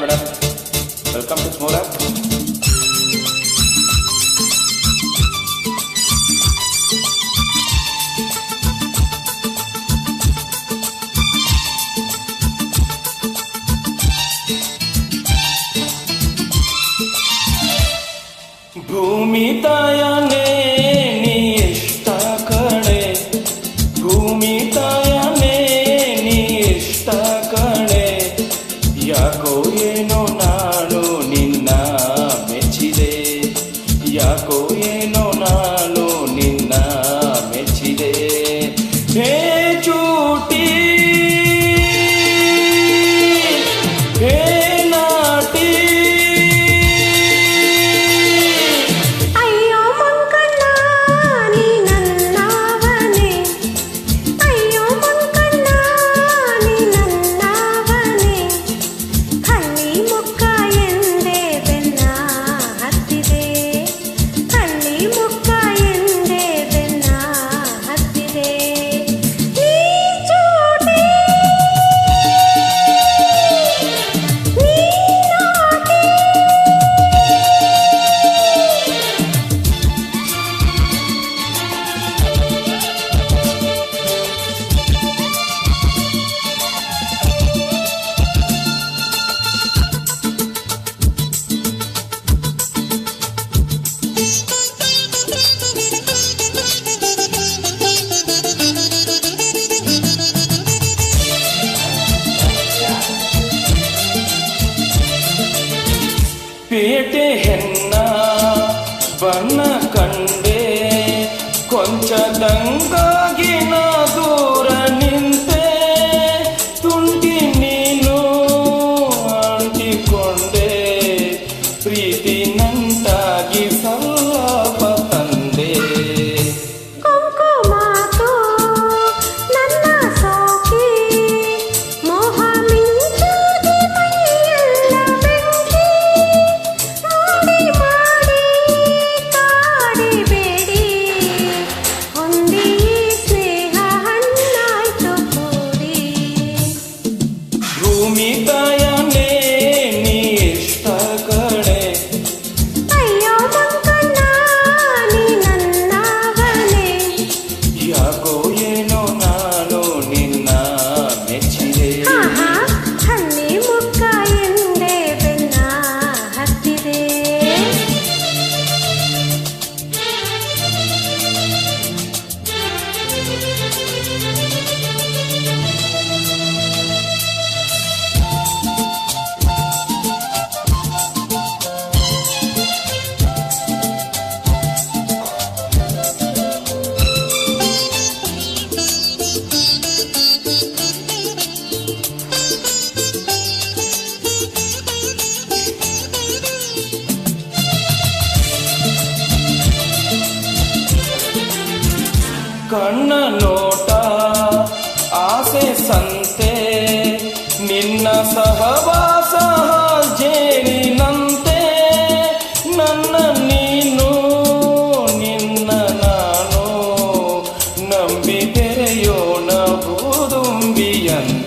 madam welcome to मोरा भूमितायाने निष्ठा कडे भूमितायाने Jako je ಪೇಟೆ ಹೆನ್ನ ಬಣ್ಣ ಕಂಡೆ ಕೊಂಚದಂಗಾಗಿ ನಾ ದೂರ ನಿಂತೆ ತುಂಟಿ ನೀನು ಅಂಟಿಕೊಂಡೆ ಪ್ರೀತಿ ಕಣ್ಣ ನೋಟ ಆಸೆ ಸಂತೆ ನಿನ್ನ ಸಹವಾಸ ನಂತೆ ನನ್ನ ನೀನು ನಿನ್ನ ನಾನು ನಂಬಿ ತೆರೆಯೋಣ ಬೂದುಂಬಿಯಂತೆ